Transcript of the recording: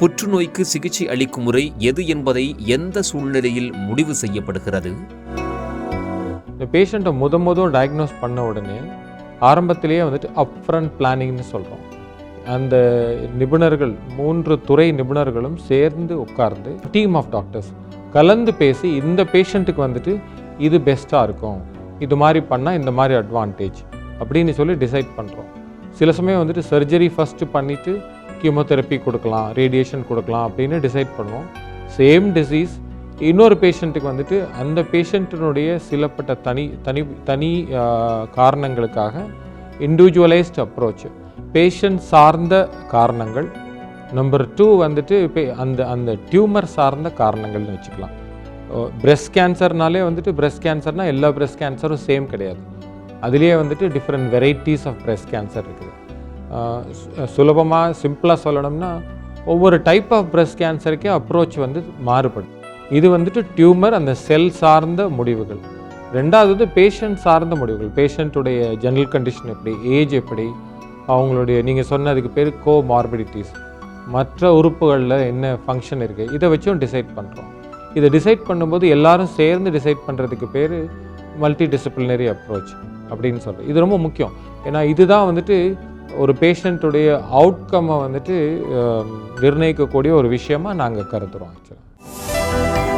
புற்றுநோய்க்கு சிகிச்சை அளிக்கும் முறை எது என்பதை எந்த சூழ்நிலையில் முடிவு செய்யப்படுகிறது? இந்த பேஷண்ட்டை முத முதல் டயக்னோஸ் பண்ண உடனே ஆரம்பத்திலேயே வந்துட்டு அப்ரண்ட் பிளானிங்னு சொல்கிறோம் அந்த நிபுணர்கள் மூன்று துறை நிபுணர்களும் சேர்ந்து உட்கார்ந்து டீம் ஆஃப் டாக்டர்ஸ் கலந்து பேசி இந்த பேஷண்ட்டுக்கு வந்துட்டு இது பெஸ்ட்டாக இருக்கும். இது மாதிரி பண்ணால் இந்த மாதிரி அட்வான்டேஜ் அப்படின்னு சொல்லி டிசைட் பண்ணுறோம் சில சமயம் வந்துட்டு சர்ஜரி ஃபஸ்ட்டு பண்ணிவிட்டு கீமோதெரப்பி கொடுக்கலாம் ரேடியேஷன் கொடுக்கலாம் அப்படின்னு டிசைட் பண்ணுவோம் சேம் டிசீஸ் இன்னொரு பேஷண்ட்டுக்கு வந்துட்டு அந்த பேஷண்ட்டினுடைய சிலப்பட்ட தனி தனி தனி காரணங்களுக்காக இண்டிவிஜுவலைஸ்ட் அப்ரோச் பேஷண்ட் சார்ந்த காரணங்கள். நம்பர் டூ வந்துட்டு இப்போ அந்த அந்த டியூமர் சார்ந்த காரணங்கள்னு வச்சுக்கலாம். பிரெஸ்ட் கேன்சர்னாலே வந்துட்டு பிரெஸ்ட் கேன்சர்னால் எல்லா பிரெஸ்ட் கேன்சரும் சேம் கிடையாது. அதுலேயே வந்துட்டு different varieties of breast cancer இருக்குது. சுலபமாக சிம்பிளாக சொல்லணும்னா ஒவ்வொரு டைப் ஆஃப் பிரெஸ்ட் கேன்சருக்கே அப்ரோச் வந்து மாறுபடும். இது வந்துட்டு டியூமர் அந்த செல் சார்ந்த முடிவுகள். ரெண்டாவது வந்து பேஷண்ட் சார்ந்த முடிவுகள். பேஷண்ட்டுடைய ஜென்ரல் கண்டிஷன் எப்படி ஏஜ் எப்படி அவங்களுடைய நீங்கள் சொன்னதுக்கு பேர் கோ மார்பிடிட்டிஸ் மற்ற உறுப்புகளில் என்ன ஃபங்க்ஷன் இருக்குது இதை வச்சும் டிசைட் பண்ணுறோம் இதை டிசைட் பண்ணும்போது எல்லாரும் சேர்ந்து டிசைட் பண்ணுறதுக்கு பேர் மல்டி டிசிப்ளினரி அப்ரோச் அப்படின்னு சொல்கிறேன் இது ரொம்ப முக்கியம். ஏன்னா இதுதான் வந்துட்டு ஒரு பேஷண்ட்டுடைய அவுட்கம்மை வந்துட்டு நிர்ணயிக்கக்கூடிய ஒரு விஷயமா நாங்கள் கருதுகிறோம் ஆக்சுவலாக